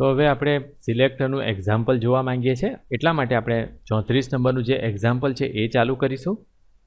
તો હવે આપણે સિલેક્ટરનું એક્ઝામ્પલ જોવા માંગીએ છીએ. એટલા માટે આપણે ચોત્રીસ નંબરનું જે એક્ઝામ્પલ છે એ ચાલુ કરીશું.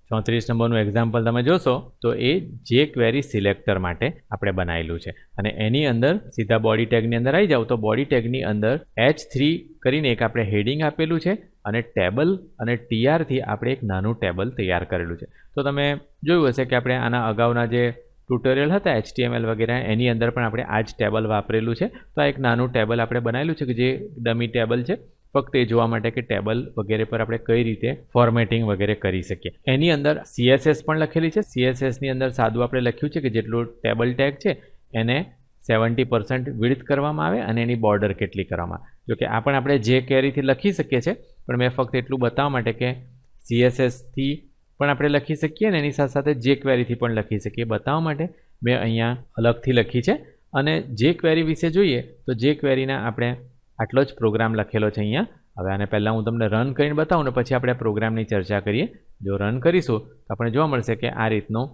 ચોત્રીસ નંબરનું એક્ઝામ્પલ તમે જોશો તો એ જે ક્વેરી સિલેક્ટર માટે આપણે બનાવેલું છે. અને એની અંદર સીધા બોડી ટેગની અંદર આવી જાવ તો બોડી ટેગની અંદર એચ થ્રી કરીને એક આપણે હેડિંગ આપેલું છે અને ટેબલ અને ટીઆરથી આપણે એક નાનું ટેબલ તૈયાર કરેલું છે. તો તમે જોયું હશે કે આપણે આના અગાઉના જે ટ્યુટોરિયલ હતા એચટીએમએલ વગેરે. એની અંદર પણ આપણે આ જ ટેબલ વાપરેલું છે. તો આ એક નાનું ટેબલ આપણે બનાવેલું છે કે જે ડમી ટેબલ છે. ફક્ત એ જોવા માટે કે ટેબલ વગેરે પર આપણે કઈ રીતે ફોર્મેટિંગ વગેરે કરી શકીએ. એની અંદર સીએસએસ પણ લખેલી છે. સીએસએસની અંદર સાદું આપણે લખ્યું છે કે જેટલું ટેબલ ટેગ છે, એને સેવન્ટી પર્સન્ટ વિડથ કરવામાં આવે અને એની બોર્ડર કેટલી કરવામાં આવે. જોકે આ પણ આપણે જે કેરીથી લખી શકીએ છીએ, પણ મેં ફક્ત એટલું બતાવવા માટે કે સીએસએસથી પણ આપણે લખી શકીએ ને એની સાથે સાથે જે ક્વેરીથી પણ લખી શકીએ. બતાવવા માટે મેં અહીંયા અલગથી લખી છે. અને જે ક્વેરી વિશે જોઈએ, તો જે ક્વેરીના આપણે આટલો જ પ્રોગ્રામ લખેલો છે અહીંયા. હવે આને પહેલાં હું તમને રન કરીને બતાવું ને પછી આપણે પ્રોગ્રામની ચર્ચા કરીએ. જો રન કરીશું, તો આપણે જોવા મળશે કે આ રીતનું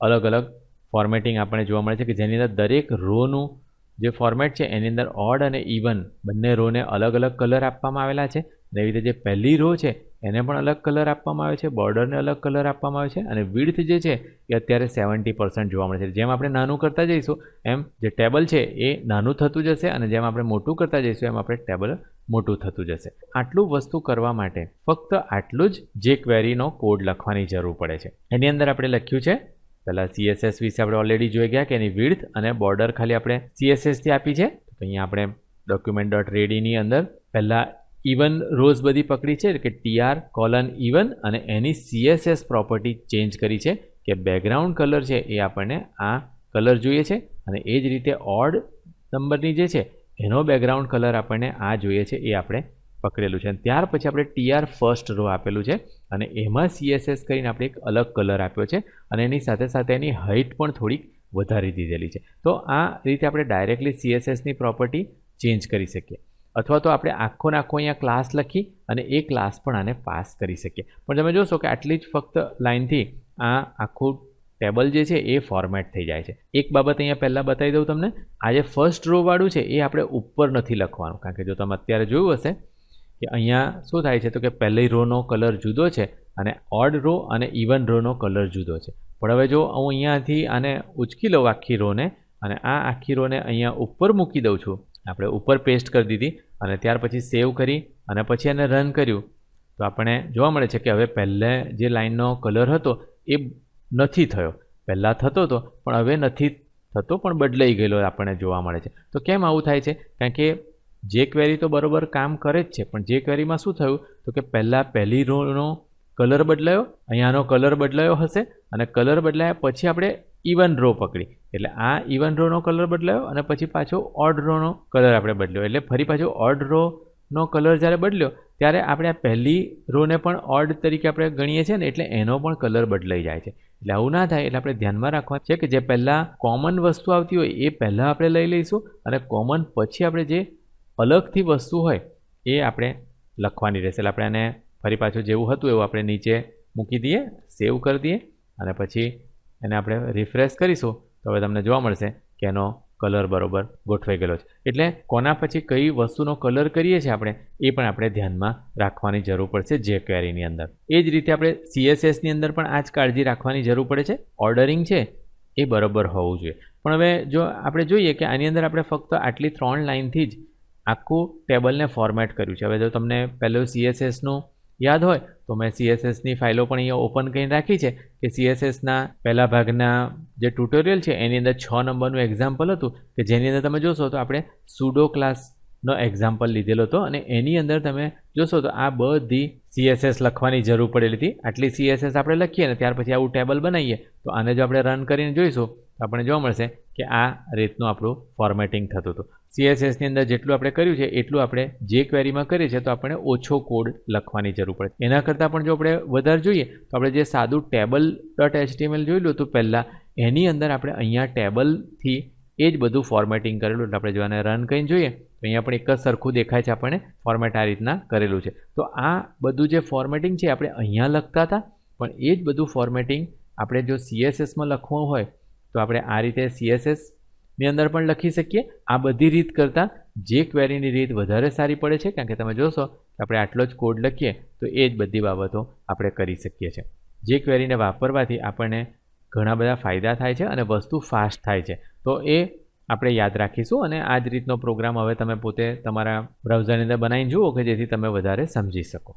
અલગ અલગ ફોર્મેટિંગ આપણે જોવા મળે છે કે જેની અંદર દરેક રોનું જે ફોર્મેટ છે, એની અંદર ઓડ અને ઇવન બંને રોને અલગ અલગ કલર આપવામાં આવેલા છે. એવી રીતે જે પહેલી રો છે એને પણ અલગ કલર આપવામાં આવે છે બોર્ડરને અલગ કલર આપવામાં આવે છે અને વિડથ જે છે એ અત્યારે સેવન્ટી પર્સન્ટ જોવા મળે છે. જેમ આપણે નાનું કરતા જઈશું, એમ જે ટેબલ છે એ નાનું થતું જશે અને જેમ આપણે મોટું કરતા જઈશું, એમ આપણે ટેબલ મોટું થતું જશે. આટલું વસ્તુ કરવા માટે ફક્ત આટલું જ જે ક્વેરીનો કોડ લખવાની જરૂર પડે છે. એની અંદર આપણે લખ્યું છે, પહેલાં સીએસએસ વિશે આપણે ઓલરેડી જોઈ ગયા કે એની વિડથ અને બોર્ડર ખાલી આપણે સીએસએસથી આપી છે. તો અહીંયા આપણે ડોક્યુમેન્ટ ડોટ રેડીની અંદર પહેલાં ઇવન રોઝ બધી પકડી છે કે ટીઆર કોલન ઇવન અને એની સીએસએસ પ્રોપર્ટી ચેન્જ કરી છે કે બેકગ્રાઉન્ડ કલર છે એ આપણને આ કલર જોઈએ છે અને એ જ રીતે ઓડ નંબરની જે છે એનો બેકગ્રાઉન્ડ કલર આપણને આ જોઈએ છે એ આપણે પકડેલું છે. અને ત્યાર પછી આપણે ટીઆર ફર્સ્ટ રો આપેલું છે અને એમાં સીએસએસ કરીને આપણે એક અલગ કલર આપ્યો છે અને એની સાથે સાથે એની હાઇટ પણ થોડીક વધારી દીધેલી છે. તો આ રીતે આપણે ડાયરેક્ટલી સીએસએસની પ્રોપર્ટી ચેન્જ કરી શકીએ. અથવા તો આપણે આખો આખો અહીંયા ક્લાસ લખી અને એ ક્લાસ પણ આને પાસ કરી શકીએ. પણ તમે જોશો કે આટલી જ ફક્ત લાઇનથી આ આખું ટેબલ જે છે એ ફોર્મેટ થઈ જાય છે. એક બાબત અહીંયા પહેલાં બતાવી દઉં તમને. આ જે ફર્સ્ટ રો વાળું છે એ આપણે ઉપર નથી લખવાનું. કારણ કે જો તમે અત્યારે જોયું હશે કે અહીંયા શું થાય છે તો કે પહેલી રોનો કલર જુદો છે અને ઓડ રો અને ઇવન રોનો કલર જુદો છે. પણ હવે જો હું અહીંયાથી આને ઉચકી લઉં આખી રોને અને આ આખી રોને અહીંયા ઉપર મૂકી દઉં છું આપણે ઉપર પેસ્ટ કરી દીધી અને ત્યાર પછી સેવ કરી અને પછી એને રન કર્યું. તો આપણે જોવા મળે છે કે હવે પહેલે જે લાઇનનો કલર હતો એ નથી થયો. પહેલાં થતો હતો પણ હવે નથી થતો, પણ બદલાઈ ગયેલો આપણને જોવા મળે છે. તો કેમ આવું થાય છે? કારણ કે જે ક્વેરી તો બરાબર કામ કરે જ છે, પણ જે ક્વેરીમાં શું થયું? તો કે પહેલાં પહેલી રોનો કલર બદલાયો, અહીંયાનો કલર બદલાયો હશે અને કલર બદલાયા પછી આપણે ઇવન રો પકડી. એટલે આ ઇવન રોનો કલર બદલાયો અને પછી પાછો ઓડ રોનો કલર આપણે બદલ્યો. એટલે ફરી પાછો ઓડ રોનો કલર જ્યારે બદલ્યો, ત્યારે આપણે આ પહેલી રોને પણ ઓડ તરીકે આપણે ગણીએ છીએ ને, એટલે એનો પણ કલર બદલાઈ જાય છે. એટલે આવું ના થાય, એટલે આપણે ધ્યાનમાં રાખવા છે કે જે પહેલાં કોમન વસ્તુ આવતી હોય, એ પહેલાં આપણે લઈ લઈશું અને કોમન પછી આપણે જે અલગથી વસ્તુ હોય, એ આપણે લખવાની રહેશે. એટલે આપણે આને ફરી પાછું જેવું હતું એવું આપણે નીચે મૂકી દઈએ સેવ કરી દઈએ અને પછી એને આપણે રિફ્રેશ કરીશું. તો હવે તમને જોવા મળશે કે એનો કલર બરોબર ગોઠવાઈ ગયેલો છે. એટલે કોના પછી કઈ વસ્તુનો કલર કરીએ છીએ આપણે, એ પણ આપણે ધ્યાનમાં રાખવાની જરૂર પડશે જે ક્વેરીની અંદર. એ જ રીતે આપણે સીએસએસની અંદર પણ આ જ કાળજી રાખવાની જરૂર પડે છે. ઓર્ડરિંગ છે, એ બરોબર હોવું જોઈએ. પણ હવે જો આપણે જોઈએ કે આની અંદર આપણે ફક્ત આટલી ત્રણ લાઇનથી જ આખું ટેબલને ફોર્મેટ કર્યું છે. હવે જો તમને પહેલું સીએસએસનું યાદ હોય, તો મેં સીએસએસની ફાઇલો પણ અહીંયા ઓપન કરીને રાખી છે કે સીએસએસના પહેલા ભાગના જે ટ્યુટોરિયલ છે, એની અંદર છ નંબરનું એક્ઝામ્પલ હતું કે જેની અંદર તમે જોશો તો આપણે સુડો ક્લાસનો એક્ઝામ્પલ લીધેલો હતો અને એની અંદર તમે જોશો તો આ બધી સીએસએસ લખવાની જરૂર પડેલી હતી. આટલી સીએસએસ આપણે લખીએ ને ત્યાર પછી આવું ટેબલ બનાવીએ. તો આને જો આપણે રન કરીને જોઈશું, તો આપણે જોવા મળશે કે આ રીતનું આપણું ફોર્મેટિંગ થતું હતું. સીએસએસની અંદર જેટલું આપણે કર્યું છે, એટલું આપણે જે ક્વેરીમાં કરીએ છીએ તો આપણે ઓછો કોડ લખવાની જરૂર પડે. એના કરતાં પણ જો આપણે વધારે જોઈએ, તો આપણે જે સાદું ટેબલ ડોટ એચટીએમએલ જોયેલું હતું પહેલાં, એની અંદર આપણે અહીંયા ટેબલથી એ જ બધું ફોર્મેટિંગ કરેલું એટલે આપણે જો આને રન કરીને જોઈએ, તો અહીંયા પણ એક જ સરખું દેખાય છે આપણને ફોર્મેટ આ રીતના કરેલું છે. તો આ બધું જે ફોર્મેટિંગ છે આપણે અહીંયા લખતા હતા, પણ એ જ બધું ફોર્મેટિંગ આપણે જો સીએસએસમાં લખવું હોય, તો આપણે આ રીતે સીએસએસની અંદર પણ લખી શકીએ. આ બધી રીત કરતાં જે ક્વેરીની રીત વધારે સારી પડે છે, કારણ કે તમે જોશો કે આપણે આટલો જ કોડ લખીએ, તો એ જ બધી બાબતો આપણે કરી શકીએ છીએ. જે ક્વેરીને વાપરવાથી આપણને ઘણા બધા ફાયદા થાય છે અને વસ્તુ ફાસ્ટ થાય છે. તો એ આપણે યાદ રાખીશું અને આ જ રીતનો પ્રોગ્રામ હવે તમે પોતે તમારા બ્રાઉઝરની અંદર બનાવીને જુઓ કે જેથી તમે વધારે સમજી શકો.